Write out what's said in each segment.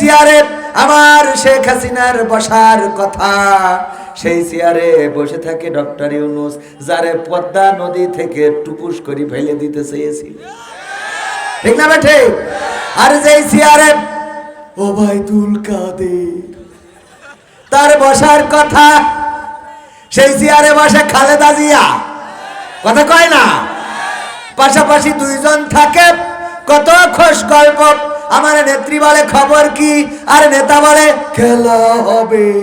চেয়ারে আমার শেখ হাসিনার বসার কথা। সেই চেয়ারে বসে থাকে ডক্টর ইউনুস, যারে পদ্মা নদী থেকে করে ফেলে দিতে চেয়েছিল। ঠিক না বেঠে? আর যেই চেয়ারে তার বসার কথা, সেই চেয়ারে বসে খালেদা জিয়া। কথা কয় না? পাশাপাশি দুইজন থাকে, কত খোশ গল্প আমার নেত্রী বলে, খবর কি? আর নেতা বলে, খেলা হবে।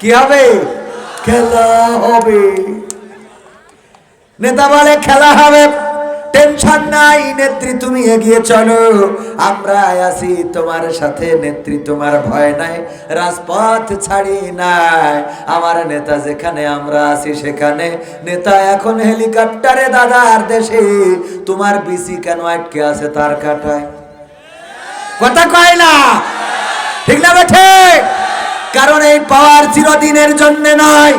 কি হবে? খেলা হবে। নেতা বলে, খেলা হবে। টেনশন নাই, নেত্রী, তুমি এগিয়ে চলো। আমরা আছি তোমার সাথে, নেত্রী, তোমার ভয় নাই, রাজপথ ছাড়ি নাই। আমার নেতা যেখানে, আমরা আছি সেখানে। নেতা এখন হেলিকপ্টারে, দাদার দেশে। তোমার বিসি কেন আটকে আছে তার কাটায়? কথা কয় না? ঠিক না বেঠে? কারণ এই পাওয়ার চিরদিনের জন্য নয়।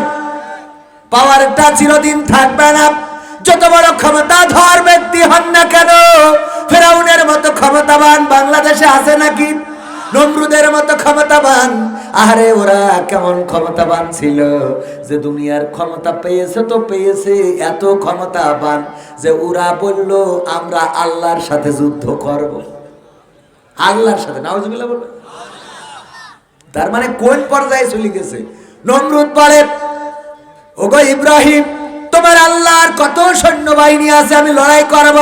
পাওয়ারটা চিরদিন থাকবে না। যত বড় ক্ষমতা ধর ব্যক্তি হন না কেন, ফেরাউনের মতো ক্ষমতাবান বাংলাদেশে আছে নাকি? নমরুদের মতো ক্ষমতাবান। আরে ওরা কেমন ক্ষমতাবান ছিল যে দুনিয়ার ক্ষমতা পেয়েছে তো পেয়েছে, এত ক্ষমতাবান যে ওরা বলল, আমরা আল্লাহর সাথে যুদ্ধ করব। আল্লাহর সাথে, নাউজুবিল্লাহ বলবে। তার মানে কোন পর্যায়ে চলে গেছে? নমরুদ বলে, ওগো ইব্রাহিম, তোমার আল্লাহর কত সৈন্যবাহিনী আছে, আমি লড়াই করব।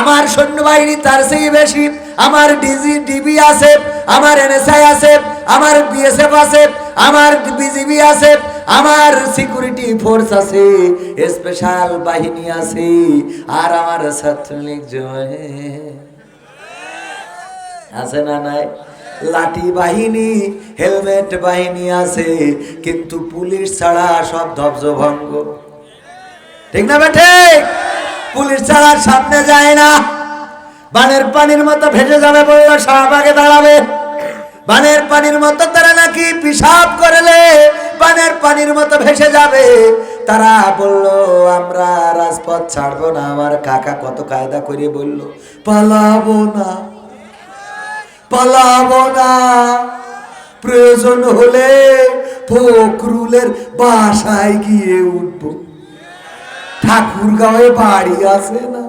আমার সৈন্যবাহিনী তার চেয়ে বেশি, আমার ডিজি, ডিবি আছে, আমার এনএসআই আছে, আমার বিএসএফ আছে, আমার বিজিবি আছে, আমার সিকিউরিটি ফোর্স আছে, স্পেশাল বাহিনী আছে, আর আমার ছাত্রলীগ জয়। আছে না নাই? লাঠি বাহিনী, হেলমেট বাহিনী আছে, কিন্তু পুলিশ ছাড়া সব ধবজ ভঙ্গ ঠিক না বেঠে পুলিশ ছাড়া সামনে যায় না। বানের পানির মতো ভেসে যাবে বলল শাহবাগে দাঁড়াবে। বানের পানির মতো তারা নাকি পিসাব করলে, বানের পানির মতো ভেসে যাবে। তারা বলল, আমরা রাজপথ ছাড়বো না। আমার কাকা কত কায়দা করে বলল, পালাবো না। পালাবো না। প্রয়োজন হলে ফকরুলের বাসায় গিয়ে উঠব। ঠাকুর গাঁয়ে বাড়ি আছে না?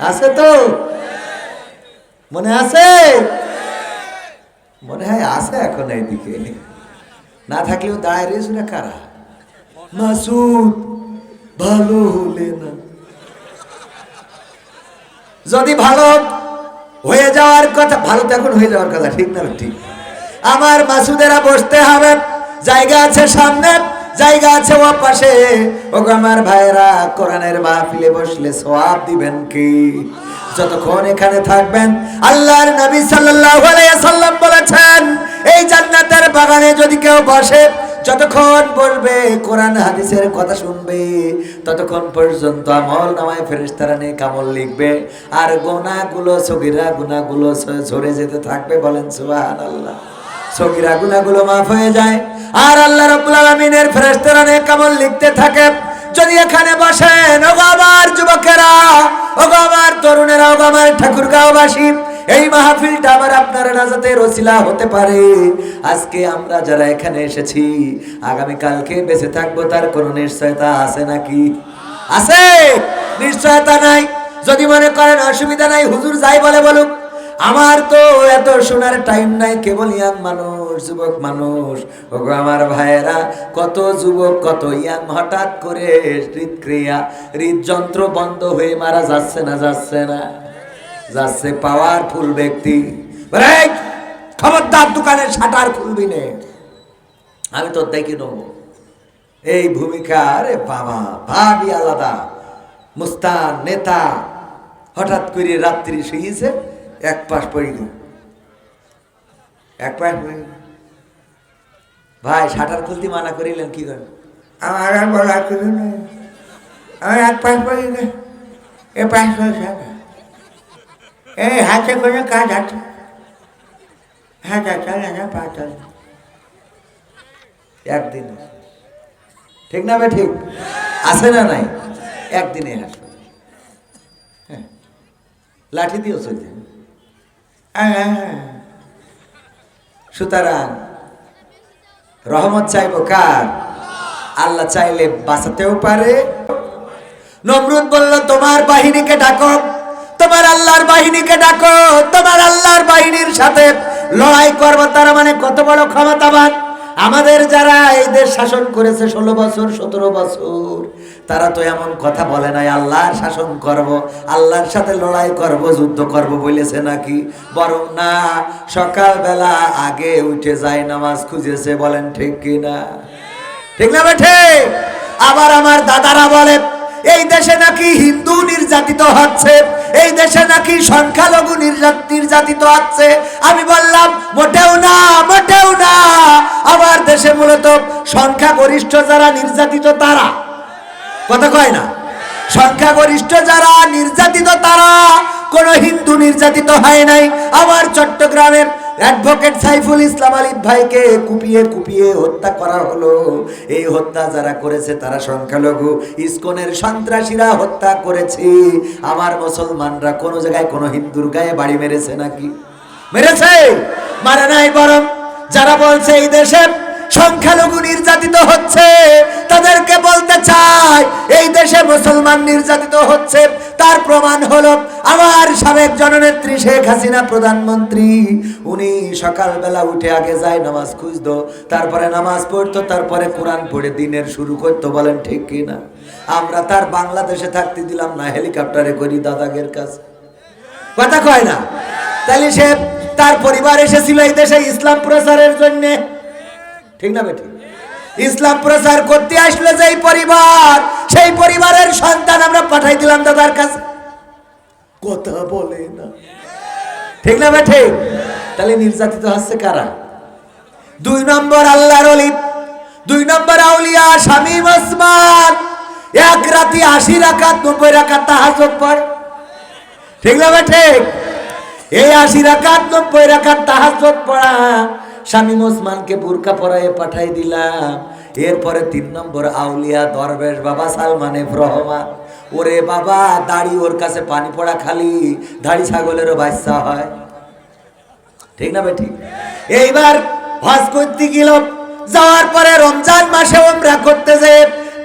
আছে তো? মনে আছে? মনে হয় আছে এখন এইদিকে। না থাকলেও দাঁড়ায় রয়েছে না কারা? মাসুদ, ভালো হলে না। যদি ভালো হয়ে যাওয়ার কথা ভালো তো এখন হয়ে যাওয়ার কথা, ঠিক না ঠিক? আমার মাসুদেরা বসতে হবে, জায়গা আছে সামনে, জায়গা আছে ও পাশে। ও আমার ভাইরা কোরআনের মাহফিলে বসলে সওয়াব দিবেন কি? যতক্ষণ এখানে থাকবেন, আল্লাহর নবী সাল্লাল্লাহু আলাইহি সাল্লাম বলেছেন, এই জান্নাতের বাগানে যদি কেউ বসে যতক্ষণ বলবে, কোরআন, হাদিসের কথা শুনবে, ততক্ষণ পর্যন্ত আমল নামায় ফেরেশতারা নিয়ে কামল লিখবে। আর গোনাগুলো সগিরা গুনাহগুলো ঝরে যেতে থাকবে বলেন সুবহানাল্লাহ। সগিরা গুনাহগুলো মাফ হয়ে যায়। আর আল্লাহ রাব্বুল আলামিনের ফেরেশতারা নিয়ে কামল লিখতে থাকে। যদি এখানে বসেন, ওগো আমার যুবকেরা, ওগো আমার তরুণেরা, ওগো আমার ঠাকুরগাঁওবাসী এই মাহফিলটা আমার আপনার নাজাতের ওসিলা হতে পারে। আজকে আমরা যারা এখানে এসেছি আগামী কালকে বেঁচে থাকব, তার কোনো নিশ্চয়তা আছে নাকি? আছে! নিশ্চয়তা নাই। যদি মনে করেন অসুবিধা নাই, হুজুর যাই বলে বলুক। আমার তো এত শোনার টাইম নাই কেবল ইয়াং মানুষ, যুবক মানুষ। ওগো আমার ভাইয়েরা, কত যুবক, কত ইয়াং, হঠাৎ করে হৃদক্রিয়া, হৃদযন্ত্র বন্ধ হয়ে মারা যাচ্ছে না যাচ্ছে না। যাচ্ছে পাওয়ারফুল ব্যক্তি। বলে, "এই, খবরদার দোকানের শাটার খুলবি নে। আমি তো দেখি নেব। এই ভূমিকা আরে বাবা ভাবি আলাদা। মুস্তান নেতা হঠাৎ করে রাত্রি শুয়েছে এক পাশ পড়ে এক পাশ পড়ে ভাই শাটার খুলতে মানা করিলেন কি করেন আমার আর বলার আমার এক পাশ পড়ি এ পাশ পড়ে এই হাতে করে কাজ আছে। হাত চলে না পা, চলে। একদিন ঠিক না বে, ঠিক? আছে না নাই? একদিনে হাসপাতাল হ্যাঁ লাঠি দিয়েও চলছে হ্যাঁ। সুতরাং রহমত চাইব কার? আল্লাহ চাইলে বাঁচাতেও পারে। নমরুদ বলল, তোমার বাহিনীকে ডাকো। তোমার আল্লাহর বাহিনীকে ডাকো, তোমার আল্লাহর বাহিনীর সাথে লড়াই করব, তারা মানে কত বড় ক্ষমতাবান। আমাদের যারা এই দেশ শাসন করেছে ষোলো বছর, সতেরো বছর, তারা তো এমন কথা বলে নাই, আল্লাহর শাসন করব, আল্লাহর সাথে লড়াই করব, যুদ্ধ করব বলেছে নাকি? বরং না, সকালবেলা আগে উঠে যায়, নামাজ খুঁজেছে, বলেন ঠিক কিনা? ঠিক না বেঠে? আবার আমার দাদারা বলে এই দেশে নাকি হিন্দু নির্যাতিত হচ্ছে, এই দেশে নাকি সংখ্যালঘু নির্যাত নির্যাতিত হচ্ছে। আমি বললাম, মোটেও না মোটেও না। আমার দেশে মূলত সংখ্যাগরিষ্ঠ যারা নির্যাতিত তারা। কথা কয় না? সংখ্যাগরিষ্ঠ যারা নির্যাতিত তারা, কোন হিন্দু নির্যাতিত হয় নাই। আমার চট্টগ্রামের অ্যাডভোকেট সাইফুল ইসলাম আলী ভাইকে কুপিয়ে কুপিয়ে হত্যা করা হলো। এই হত্যা যারা করেছে তারা সংখ্যালঘু। ইস্কনের সন্ত্রাসীরা হত্যা করেছে। আমার মুসলমানরা কোনো জায়গায় কোনো হিন্দুর গায়ে বাড়ি মেরেছে নাকি? মেরেছে? মারে নাই বরং যারা বলছে এই দেশে সংখ্যালঘু নির্যাতিত হচ্ছে। তাদেরকে বলতে চাই, এই দেশে মুসলমান নির্যাতিত হচ্ছে। তার প্রমাণ হলো আমার সাবেক জননেত্রী শেখ হাসিনা, প্রধানমন্ত্রী। উনি সকালবেলা উঠে আগে যায় নামাজ খুঁজতো, তারপরে নামাজ পড়তো, তারপরে কোরআন পড়ে দিনের শুরু করতো, বলেন ঠিক কিনা আমরা তার বাংলাদেশে থাকতে দিলাম না, হেলিকপ্টারে করি দাদাগের কাছে। কথা কয় না? তাহলে সে তার পরিবার এসেছিল এই দেশে ইসলাম প্রচারের জন্য। ঠিক না বেটি ইসলাম প্রচার করতে আসলো যেই পরিবার, সেই পরিবারের সন্তান আমরা পাঠাই দিলাম দাদার কাছে। কথা বলে না। ঠিক না বেঠে তাহলে নির্যাতিত হচ্ছে কারা? দুই নম্বর আল্লাহর অলি দুই নম্বর আউলিয়া শামীম ওসমান। এক রাতি আশি রাকাত, নব্বই রাকাত তাহাজত পড়ে। ঠিক না ঠিক এই আশি রাকাত, নব্বই রাকাত তাহাজত পড়া। শামীম ওসমানকে বুরকা পরায়ে পাঠাই দিলাম। এরপরে তিন নম্বর আউলিয়া দরবেশ বাবা সালমান রহমান, ওরে বাবা, দাড়ি ওর কাছে পানি পড়া খালি, দাড়ি ছাগলেরও বাচ্চা হয়। ঠিক না বেঠিক এইবার হজ করতে গেল, যাওয়ার পরে রমজান মাসে ওমরা করতে যে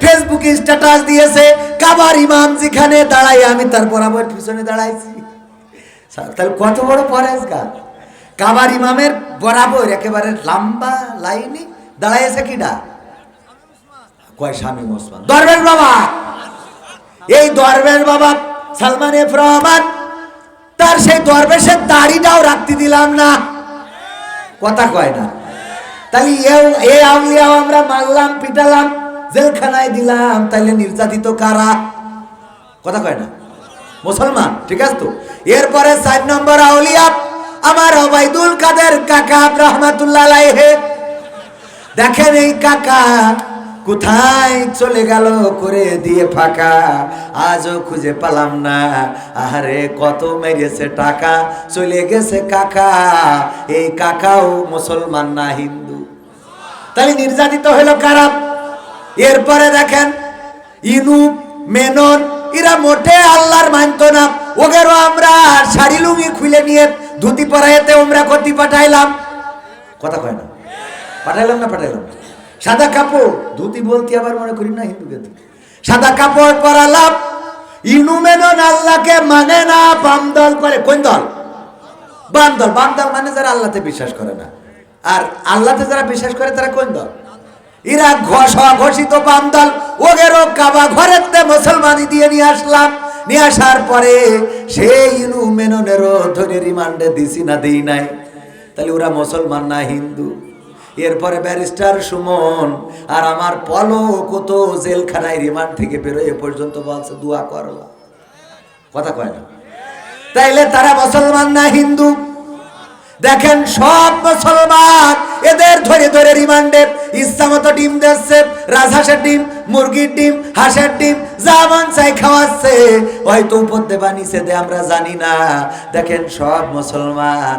ফেসবুক স্ট্যাটাস দিয়েছে, কাবার ইমাম যেখানে দাঁড়াই আমি তার বরাবর পিছনে দাঁড়াইছি। তাহলে কত বড় পরেজ গা কাবার ইমামের বরাবর একেবারে লম্বা লাইনে দাঁড়াইছে কিডা? কয়, স্বামী ওসমান দরবেশ বাবা! এই দরবেশ বাবা সালমান এফ রহমান, তার সেই দরবেশের দাড়িটাও রাখতে দিলাম না। কথা কয় না। তাহলে এ আউলিয়াও আমরা মারলাম, পিটালাম, জেলখানায় দিলাম তাইলে নির্যাতিত কারা? কথা কয় না। মুসলমান, ঠিক আছে তো? এরপরে চার নম্বর আউলিয়া আমার ওবাইদুল কাদের কাকা রহমাতুল্লাহ দেখেন এই কাকা কোথায় চলে গেল করে দিয়ে ফাঁকা। আজও খুঁজে পেলাম না। আরে কত মেরেছে টাকা। চলে গেছে কাকা। এই কাকাও মুসলমান না হিন্দু। তাহলে নির্যাতিত হলো কারা? এরপরে দেখেন ইনু মেনন, এরা মোটে আল্লাহর মানত না। ওগেরও আমরা শাড়ি লুঙ্গি খুলে নিয়ে ধুতি পরাইতে আমরা কতি পাঠাইলাম। কথা কয় না। পাঠাইলাম না, পাঠাইলাম সাদা কাপড়, ধুতি বলতে আবার মনে করি না হিন্দুকে তো। সাদা কাপড় পরালাম। ইনু মেনন আল্লাহকে মানে না, বাম দল করে। কোন দল? বাম দল। বাম দল মানে যারা আল্লাহতে বিশ্বাস করে না। আর আল্লাহতে যারা বিশ্বাস করে, তারা কোন দল? ঘষ ঘোষিত বাম দল। ওগেরও কাবা ঘরেতে মুসলমানি দিয়ে নিয়ে আসলাম। নিয়ে আসার পরে সেই ইনু মেননেরও ধরে রিমান্ডে দিছি না, দিই নাই। তাহলে ওরা মুসলমান না হিন্দু? এরপরে ব্যারিস্টার সুমন আর আমার পলক তো জেলখানায় রিমান্ড থেকে বেরোয় এ পর্যন্ত বলছে, দোয়া করো। কথা কয় না। তাইলে তারা মুসলমান না হিন্দু? দেখেন সব মুসলমান, এদের ধরে ধরে রিমান্ডে ইচ্ছা মতো ডিম দিচ্ছে, রাজহাঁসের ডিম, মুরগির ডিম, হাঁসের ডিম, যা মন চাই খাওয়াচ্ছে। হয়তো উপর দেবা নিচে দে আমরা জানি না। দেখেন সব মুসলমান